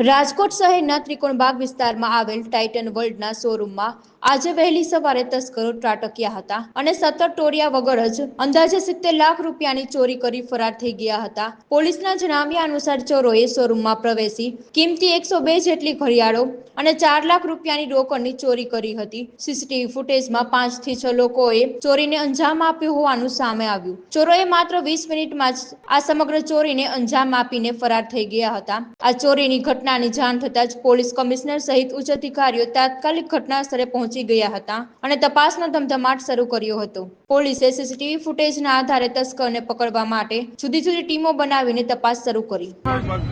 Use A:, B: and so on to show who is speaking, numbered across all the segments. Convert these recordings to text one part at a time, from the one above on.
A: રાજકોટ શહેરના ત્રિકોણબાગ વિસ્તારમાં આવેલ ટાઇટન વર્લ્ડના શોરૂમમાં આજે વહેલી સવારે તસ્કરો ત્રાટક્યા હતા અને સતત ટોળિયા વગર જ અંદાજે સિત્તેર લાખ રૂપિયાની ચોરી કરી ફરાર થઈ ગયા હતા. પોલીસના જણાવ્યા અનુસાર ચોરોએ શોરૂમમાં પ્રવેશી, કિંમતી એકસો બે જેટલી ઘડિયાળો અને ચાર લાખ રૂપિયાની રોકડની ચોરી કરી હતી. સીસીટીવી ફૂટેજમાં પાંચથી છ લોકોએ ચોરીને અંજામ આપ્યો હોવાનું સામે આવ્યું. ચોરોએ માત્ર વીસ મિનિટમાં જ આ સમગ્ર ચોરીને અંજામ આપીને ફરાર થઈ ગયા હતા. આ ચોરીની ઘટનાની જાણ થતાં જ પોલીસ કમિશનર સહિત ઉચ્ચ અધિકારીઓ તાત્કાલિક ઘટના સ્થળે પહોંચી ગયા હતા અને તપાસનો ધમધમાટ શરૂ કર્યો હતો. પોલીસે સીસીટીવી ફૂટેજના આધારે તસ્કરને પકડવા માટે જુદી જુદી ટીમો બનાવીને તપાસ શરૂ કરી.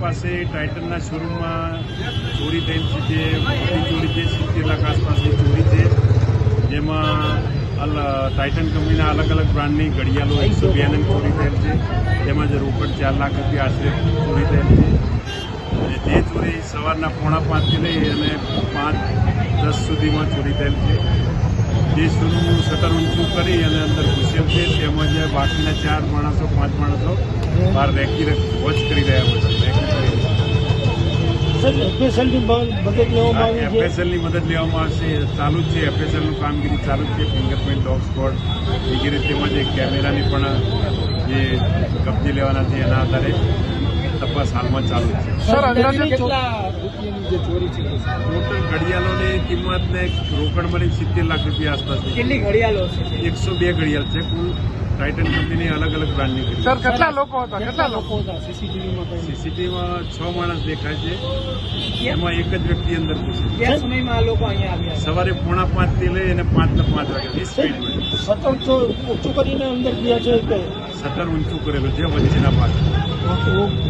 B: પાસે ટાઇટનના શોરૂમમાં ચોરી થયેલ છે જે ચોરી છે, સિત્તેર લાખ આસપાસની ચોરી છે. જેમાં ટાઇટન કંપનીના અલગ અલગ બ્રાન્ડની ઘડિયાળો એકસો બે ચોરી થયેલ છે. તેમાં જે રોકડ ચાર લાખ રૂપિયા આશરે ચોરી થયેલ છે. અને તે ચોરી સવારના પોણા પાંચથી લઈ અને પાંચ દસ સુધીમાં ચોરી થયેલ છે. જે શોરૂમનું શટર ઊંચું કરી અને અંદર ઘૂસેલ છે. તેમજ બાકીના ચાર માણસો પાંચ માણસો બહાર રેકી વોચ કરી રહ્યા હોય છે.
C: એફએસએલની મદદ લેવામાં
B: આવશે. ચાલુ જ છે. એફએસએલનું કામગીરી ચાલુ જ છે. ફિંગરપ્રિન્ટ ડોગ સ્કોડ વગેરે તેમજ કેમેરાની પણ જે કબજે લેવાના છે એના આધારે તપાસ હાલમાં ચાલુ છે.
C: સર અંદાજે કેટલા રૂપિયાની જે ચોરી છે?
B: ટોટલ ઘડિયાળોની કિંમત ને રોકડ મળી સિત્તેર લાખ રૂપિયા આસપાસ
C: કેટલી ઘડિયાળો છે?
B: એકસો બે ઘડિયાળ છે. કુલ ટાઇટન કંપનીની અલગ અલગ બ્રાન્ડની
C: સર કેટલા લોકો હતા? કેટલા લોકો? હતા? સીસીટીવીમાં
B: સીસીટીવીમાં છ માણસ દેખાય છે. એમાં એક જ વ્યક્તિ અંદર ઘૂસે
C: સમયમાં લોકો અહીંયા આવ્યા
B: સવારે પોણા પાંચથી લઈ અને પાંચ ને પાંચ વાગે વીસ મિનિટ
C: સતત જો ઊંચું કરીને અંદર ગયા છે
B: સતર ઊંચું કરેલું છે વચ્ચેના ભાગ.